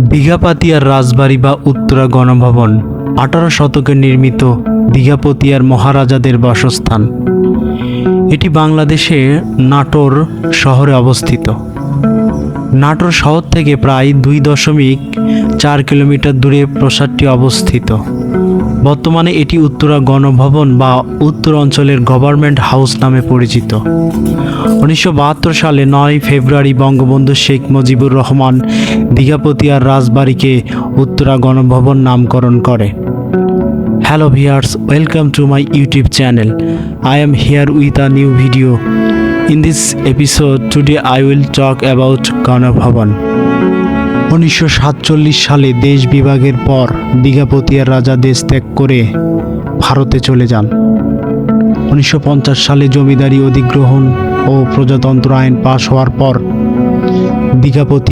দীঘাপাতিয়ার রাজবাড়ি বা উত্তরা গণভবন, আঠারো শতকে নির্মিত দীঘাপতিয়ার মহারাজাদের বাসস্থান। এটি বাংলাদেশে নাটোর শহরে অবস্থিত। নাটোর শহর থেকে প্রায় দুই দশমিক চার কিলোমিটার দূরে প্রসাদটি অবস্থিত। বর্তমানে এটি উত্তরা গণভবন বা উত্তর অঞ্চলের গভর্নমেন্ট হাউস নামে পরিচিত। উনিশশো বাহাত্তর সালে নয় ফেব্রুয়ারি বঙ্গবন্ধু শেখ মুজিবুর রহমান দীঘাপতিয়ার রাজবাড়িকে উত্তরা গণভবন নামকরণ করে। Hello viewers welcome to my YouTube channel. I am here with a new video. In this episode today I will talk about Ganabhaban. উনিশশো সাতচল্লিশ সালে দেশ বিভাগের পর দীঘাপতিয়ার রাজা দেশ ত্যাগ করে ভারতে চলে যান। উনিশশো পঞ্চাশ সালে জমিদারি অধিগ্রহণ ও প্রজাতন্ত্র আইন পাশ হওয়ার পর দীঘাপতি